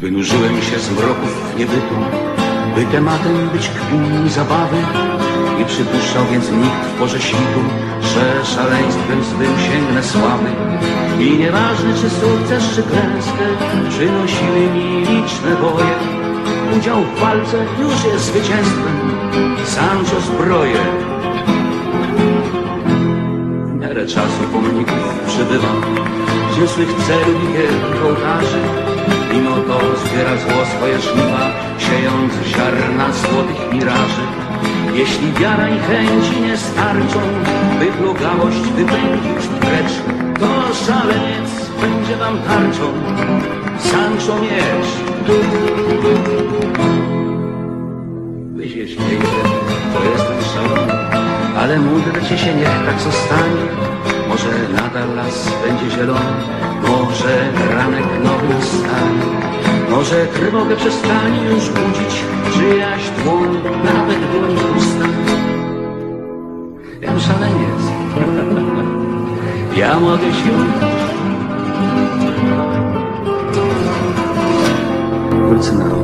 Wynurzyłem się z mroków niebytu, by tematem być kpin zabawy. Nie przypuszczał więc nikt w porze świtu, że szaleństwem swym sięgnę sławy. I nieważne czy sukces, czy klęskę, przynosiły mi liczne boje. Udział w walce już jest zwycięstwem, Sancho zbroję. W miarę czasu pomników przybywa, zniosłych celów i ołtarzy. Mimo zbiera zło swoje żniwa, siejąc ziarna złotych miraży. Jeśli wiara i chęci nie starczą, by plugałość wypędzić precz, to szaleniec będzie wam tarczą, Sancho miecz. Wy się śmiejecie, to jestem szalony, ale módlcie się, niech tak zostanie. Może nadal las będzie zielony, może ranek nowy nastanie. Może trwogę przestanie już budzić czyjaś dłoń, nawet dłoń usta. Ja szaleniec, ja młody świat. Wrócę na